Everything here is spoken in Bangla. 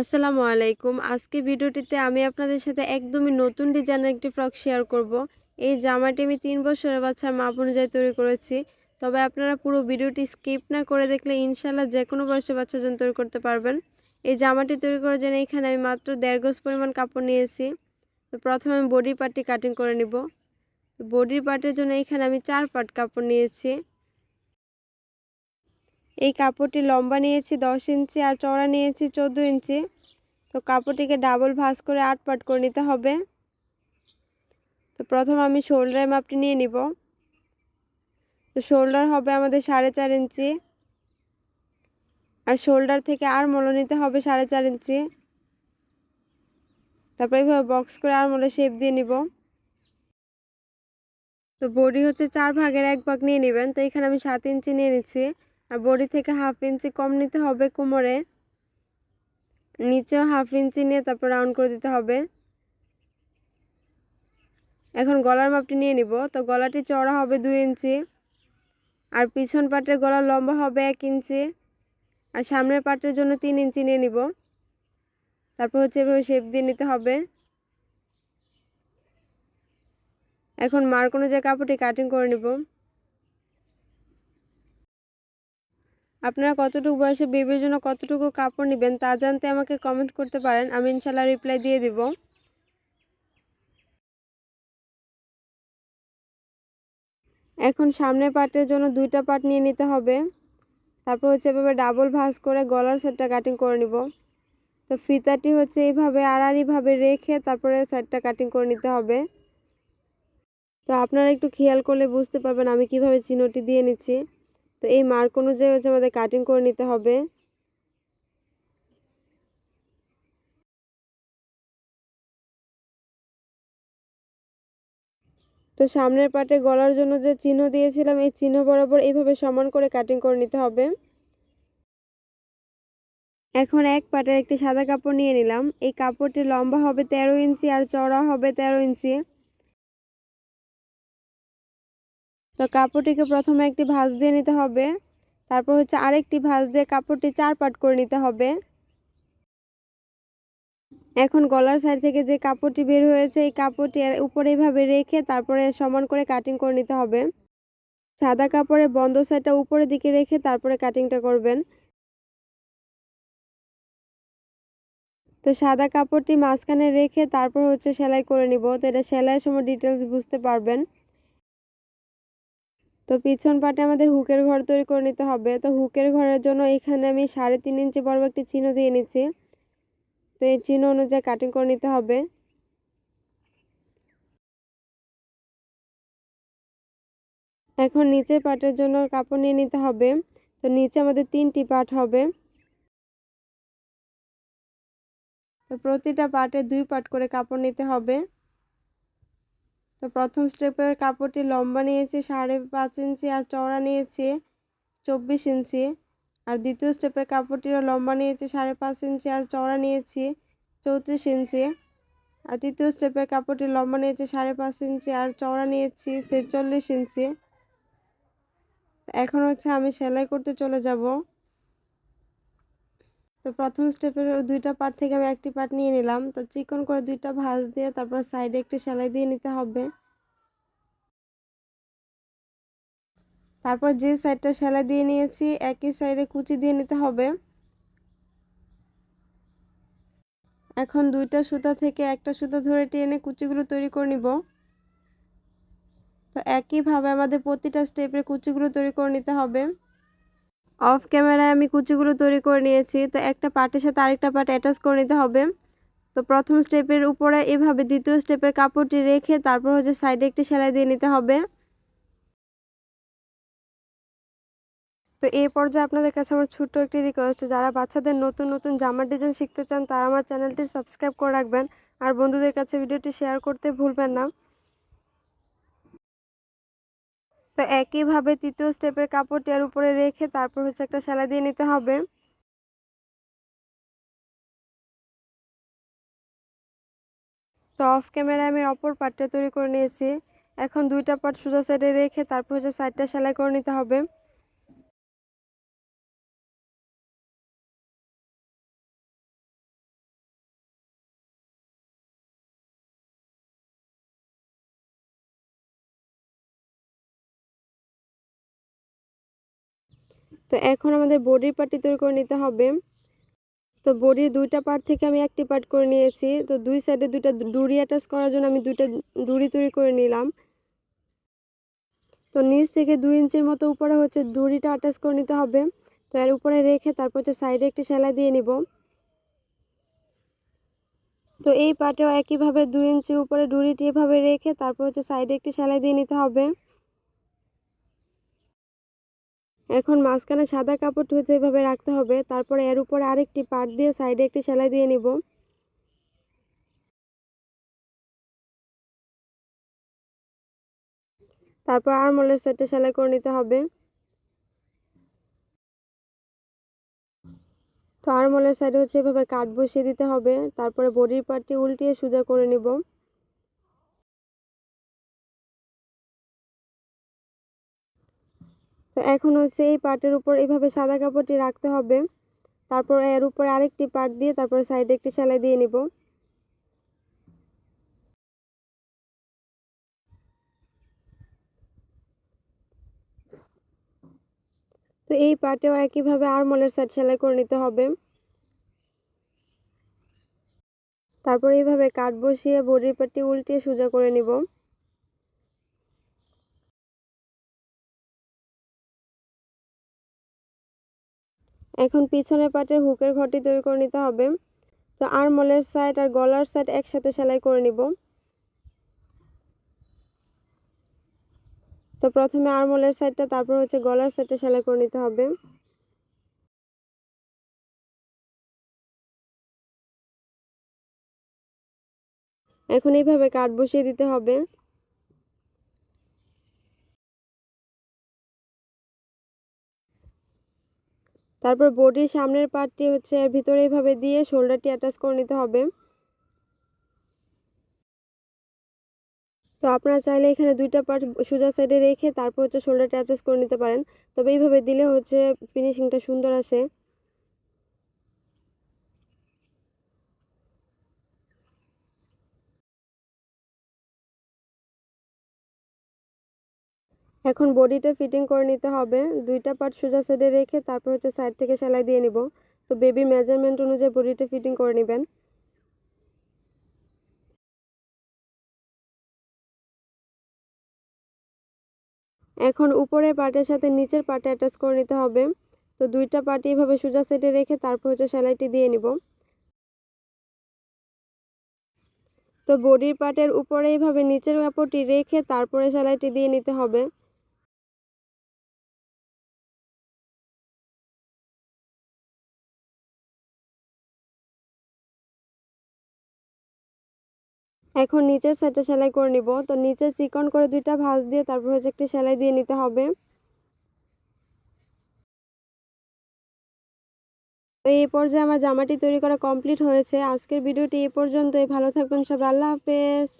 আসসালামু আলাইকুম। আজকে ভিডিওটিতে আমি আপনাদের সাথে একদমই নতুন ডিজাইনের একটি ফ্রক শেয়ার করব। এই জামাটি আমি তিন বছরের বাচ্চার মাপ অনুযায়ী তৈরি করেছি। তবে আপনারা পুরো ভিডিওটি স্কিপ না করে দেখলে ইনশাল্লাহ যে কোনো বয়সে বাচ্চার জন্য তৈরি করতে পারবেন। এই জামাটি তৈরি করার জন্য এখানে আমি মাত্র দেড় গোজ পরিমাণ কাপড় নিয়েছি। তো প্রথমে আমি বডি পার্টটি কাটিং করে নিব। বডির পার্টের জন্য এখানে আমি চার পার্ট কাপড় নিয়েছি। এই কাপড়টি লম্বা নিয়েছি, দশ ইঞ্চি আর চওড়া নিয়েছি, চোদ্দ ইঞ্চি। তো কাপড়টিকে ডাবল ভাঁজ করে আট পাট করে নিতে হবে। তো প্রথম আমি শোল্ডারের মাপটি নিয়ে নিব। তো শোল্ডার হবে আমাদের সাড়ে চার ইঞ্চি। আর শোল্ডার থেকে আর মলো নিতে হবে সাড়ে চার ইঞ্চি। তারপরে এইভাবে বক্স করে আর মলে শেপ দিয়ে নিব। তো বডি হচ্ছে চার ভাগের এক ভাগ নিয়ে নেবেন। তো এখানে আমি সাত ইঞ্চি নিয়ে নিচ্ছি। আর বডি থেকে হাফ ইঞ্চি কম নিতে হবে কোমরে। নিচেও হাফ ইঞ্চি নিয়ে তারপর রাউন্ড করে দিতে হবে। এখন গলার মাপটি নিয়ে নিব। তো গলাটি চড়া হবে দুই ইঞ্চি, আর পিছন পাটের গলার লম্বা হবে এক ইঞ্চি, আর সামনের পাটের জন্য তিন ইঞ্চি নিয়ে নিব। তারপর হচ্ছে এভাবে শেপ দিয়ে নিতে হবে। এখন মার্ক অনুযায়ী কাপড়টি কাটিং করে নিব। আপনারা কতটুকু বয়সে বেবির জন্য কতটুকু কাপড় নেবেন তা জানতে আমাকে কমেন্ট করতে পারেন, আমি ইনশাল্লাহ রিপ্লাই দিয়ে দিব। এখন সামনের পার্টের জন্য দুইটা পার্ট নিয়ে নিতে হবে। তারপর হচ্ছে এভাবে ডাবল ভাঁজ করে গলার সেটটা কাটিং করে নিব। তো ফিতাটি হচ্ছে এইভাবে আড়াআড়িভাবে রেখে তারপরে সেটটা কাটিং করে নিতে হবে। তো আপনারা একটু খেয়াল করলে বুঝতে পারবেন আমি কীভাবে চিহ্নটি দিয়ে নিচ্ছি। তো এই মার্ক অনুযায়ী হচ্ছে আমাদের কাটিং করে নিতে হবে। তো সামনের পাটে গলার জন্য যে চিহ্ন দিয়েছিলাম, এই চিহ্ন বরাবর এইভাবে সমান করে কাটিং করে নিতে হবে। এখন এক পাটের একটি সাদা কাপড় নিয়ে নিলাম। এই কাপড়টি লম্বা হবে তেরো ইঞ্চি আর চড়া হবে তেরো ইঞ্চি। তো কাপড়টিকে প্রথমে একটি ভাঁজ দিয়ে নিতে হবে। তারপর হচ্ছে আরেকটি ভাঁজ দিয়ে কাপড়টি চার পাট করে নিতে হবে। এখন গলার সাইড থেকে যে কাপড়টি বের হয়েছে, এই কাপড়টি উপরে এইভাবে রেখে তারপরে সমান করে কাটিং করে নিতে হবে। সাদা কাপড়ে বন্ধ সাইডটা উপরের দিকে রেখে তারপরে কাটিংটা করবেন। তো সাদা কাপড়টি মাঝখানে রেখে তারপর হচ্ছে সেলাই করে নিব। তো এটা সেলাইয়ের সময় ডিটেলস বুঝতে পারবেন। তো পিছন পাটে আমাদের হুকের ঘর তৈরি করে নিতে হবে। তো হুকের ঘরের জন্য এখানে আমি সাড়ে তিন ইঞ্চি বড় একটি চিহ্ন দিয়ে নিচ্ছি। তো এই চিহ্ন অনুযায়ী কাটিং করে নিতে হবে। এখন নিচের পাটের জন্য কাপড় নিয়ে নিতে হবে। তো নিচে আমাদের তিনটি পাট হবে। তো প্রতিটা পাটে দুই পাট করে কাপড় নিতে হবে। তো প্রথম স্টেপের কাপড়টি লম্বা নিয়েছি, সাড়ে পাঁচ ইঞ্চি, আর চওড়া নিয়েছি চব্বিশ ইঞ্চি। আর দ্বিতীয় স্টেপের কাপড়টিরও লম্বা নিয়েছি, সাড়ে পাঁচ ইঞ্চি, আর চওড়া নিয়েছি চৌত্রিশ ইঞ্চি। আর তৃতীয় স্টেপের কাপড়টি লম্বা নিয়েছি, সাড়ে পাঁচ ইঞ্চি, আর চওড়া নিয়েছি ছেচল্লিশ ইঞ্চি। এখন হচ্ছে আমি সেলাই করতে চলে যাব। তো প্রথম স্টেপের দুইটা পার্ট থেকে আমি একটি পার্ট নিয়ে নিলাম। তো চিকন করে দুইটা ভাঁজ দিয়ে তারপর সাইডে একটি সেলাই দিয়ে নিতে হবে। তারপর যে সাইডটা সেলাই দিয়ে নিয়েছি, একই সাইডে কুচি দিয়ে নিতে হবে। এখন দুইটা সুতা থেকে একটা সুতা ধরে টেনে কুচিগুলো তৈরি করে নিব। তো একইভাবে আমাদের প্রতিটা স্টেপের কুচিগুলো তৈরি করে নিতে হবে। অফ ক্যামেরায় আমি কুচিগুলো তৈরি করে নিয়েছি। তো একটা পার্টের সাথে আরেকটা পার্ট অ্যাটাচ করে নিতে হবে। তো প্রথম স্টেপের উপরে এভাবে দ্বিতীয় স্টেপের কাপড়টি রেখে তারপর হচ্ছে সাইডে একটি সেলাই দিয়ে নিতে হবে। তো এই পর্যায়ে আপনাদের কাছে আমার ছোট্ট একটি রিকোয়েস্ট যারা বাচ্চাদের নতুন নতুন জামার ডিজাইন শিখতে চান, তারা আমার চ্যানেলটি সাবস্ক্রাইব করে রাখবেন। আর বন্ধুদের কাছে ভিডিওটি শেয়ার করতে ভুলবেন না। তো একইভাবে তৃতীয় স্টেপের কাপড়টি আর উপরে রেখে তারপর হচ্ছে একটা সেলাই দিয়ে নিতে হবে। তো অফ ক্যামেরায় আমি অপর পার্টটা তৈরি করে নিয়েছি। এখন দুইটা পার্ট সোজা সাইডে রেখে তারপর হচ্ছে সাইডটা সেলাই করে নিতে হবে। তো এখন আমাদের বডির পার্টটি তৈরি করে নিতে হবে। তো বডির দুইটা পার্ট থেকে আমি একটি পার্ট করে নিয়েছি। তো দুই সাইডে দুইটা ডুরি অ্যাটাচ করার জন্য আমি দুইটা ডুরি তৈরি করে নিলাম। তো নিচ থেকে দুই ইঞ্চির মতো উপরে হচ্ছে ডুরিটা অ্যাটাচ করে নিতে হবে। তো এর উপরে রেখে তারপর হচ্ছে সাইডে একটি সেলাই দিয়ে নিব। তো এই পাটেও একইভাবে দুই ইঞ্চি উপরে ডুরিটি এভাবে রেখে তারপর হচ্ছে সাইডে একটি সেলাই দিয়ে নিতে হবে। এখন মাঝখানে সাদা কাপড় হচ্ছে রাখতে হবে, তারপরে এর উপরে আরেকটি পাট দিয়ে সাইডে একটি সেলাই দিয়ে নিব। তারপর আরমোলের সেটটা সেলাই করে নিতে হবে। তো আরমোলের সাইডে হচ্ছে এভাবে কাট বসিয়ে দিতে হবে, তারপরে বডির পার্টটি উল্টিয়ে সোজা করে নিব। তো এখন হচ্ছে এই পার্টের উপর এইভাবে সাদা কাপড়টি রাখতে হবে। তারপর এর উপরে আরেকটি পার্ট দিয়ে তারপর সাইডে একটি সেলাই দিয়ে নিব। তো এই পার্টেও একইভাবে আরমোলের সাইড সেলাই করে নিতে হবে। তারপর এইভাবে কাঠ বসিয়ে বডির পার্টটি উল্টিয়ে সোজা করে নিব। এখন পিছনের পাটের হুকের ঘরটি তৈরি করে নিতে হবে। তো আরমোলের সাইড আর গলার সাইড একসাথে সেলাই করে নিব। তো প্রথমে আরমোলের সাইডটা তারপর হচ্ছে গলার সাইডটা সেলাই করে নিতে হবে। এখন এইভাবে কাঠ বসিয়ে দিতে হবে। তারপর বডির সামনের পার্টটি হচ্ছে এর ভিতরে এইভাবে দিয়ে শোল্ডারটি অ্যাটাচ করে নিতে হবে। তো আপনারা চাইলে এখানে দুইটা পার্ট সোজা সাইডে রেখে তারপর হচ্ছে শোল্ডারটা অ্যাটাচ করে নিতে পারেন। তবে এইভাবে দিলে হচ্ছে ফিনিশিংটা সুন্দর আসে। এখন বডিটা ফিটিং করে নিতে হবে। দুইটা পার্ট সোজা সাইডে রেখে তারপর হচ্ছে সাইড থেকে সেলাই দিয়ে নিব। তো বেবির মেজারমেন্ট অনুযায়ী বডিটা ফিটিং করে নেবেন। এখন উপরের পার্টের সাথে নিচের পার্টে অ্যাটাচ করে নিতে হবে। তো দুইটা পার্টি এভাবে সোজা সাইডে রেখে তারপর হচ্ছে সেলাইটি দিয়ে নিব। তো বডির পার্টের উপরে এইভাবে নিচের কাপড়টি রেখে তারপরে সেলাইটি দিয়ে নিতে হবে। এখন নিচের সাইডটা সেলাই করে নিব। তো নিচে চিকন করে দুইটা ভাঁজ দিয়ে তারপর হচ্ছে একটি সেলাই দিয়ে নিতে হবে। তো এই পর্যায়ে আমার জামাটি তৈরি করা কমপ্লিট হয়েছে। আজকের ভিডিওটি এই পর্যন্তই। ভালো থাকবেন সব আল্লাহ হাফেজ।